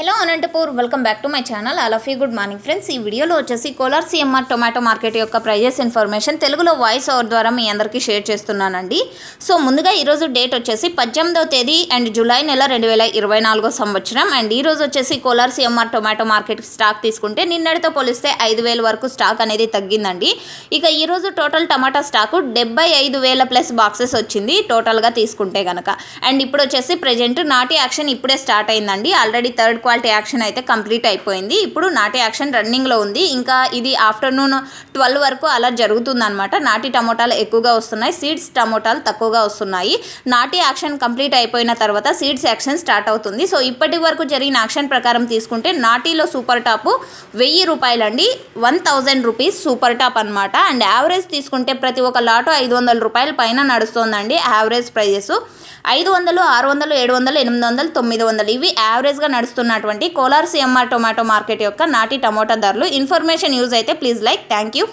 Hello Anantapur welcome back to my channel. అలఫీ good morning friends. ఈ వీడియోలో వచ్చేసి Kolar CMR tomato market యొక్క prices information తెలుగులో వాయిస్ ఓవర్ ద్వారా మీ అందరికీ షేర్ చేస్తున్నానండి. సో ముందుగా ఈరోజు డేట్ వచ్చేసి పద్దెనిమిదవ తేదీ అండ్ జూలై నెల రెండు వేల ఇరవై నాలుగో సంవత్సరం. అండ్ ఈ రోజు వచ్చేసి Kolar CMR tomato market stock తీసుకుంటే నిన్నటితో పోలిస్తే ఐదు వేల వరకు స్టాక్ అనేది తగ్గిందండి. ఇక ఈరోజు టోటల్ టమాటా స్టాకు డెబ్బై ఐదు వేల ప్లస్ బాక్సెస్ వచ్చింది టోటల్గా తీసుకుంటే కనుక అండ్ ఇప్పుడు వచ్చేసి ప్రజెంట్ నాటి యాక్షన్ ఇప్పుడే స్టార్ట్ అయిందండి. ఆల్రెడీ థర్డ్ క్వాలిటీ యాక్షన్ అయితే కంప్లీట్ అయిపోయింది. ఇప్పుడు నాటి యాక్షన్ రన్నింగ్లో ఉంది. ఇంకా ఇది ఆఫ్టర్నూన్ ట్వెల్వ్ వరకు అలా జరుగుతుందన్నమాట. నాటి టమోటాలు ఎక్కువగా వస్తున్నాయి. సీడ్స్ టమోటాలు తక్కువగా వస్తున్నాయి. నాటి యాక్షన్ కంప్లీట్ అయిపోయిన తర్వాత సీడ్స్ యాక్షన్ స్టార్ట్ అవుతుంది. సో ఇప్పటి వరకు జరిగిన యాక్షన్ ప్రకారం తీసుకుంటే నాటిలో సూపర్ టాప్ వెయ్యి రూపాయలండి. One thousand rupees super top అనమాట అండ్ యావరేజ్ తీసుకుంటే ప్రతి ఒక్క లాటో ఐదు వందల రూపాయల పైన నడుస్తుందండి యావరేజ్ ప్రైజెస్. ఐదు వందలు ఆరు వందలు ఏడు వందలు ఎనిమిది వందలు తొమ్మిది వందలు ఇవి యావరేజ్గా నడుస్తున్నటువంటి కోలార్ సిఎంఆర్ టొమాటో మార్కెట్ యొక్క నాటి టమోటా ధరలు. ఇన్ఫర్మేషన్ యూజ్ అయితే ప్లీజ్ లైక్. Thank you.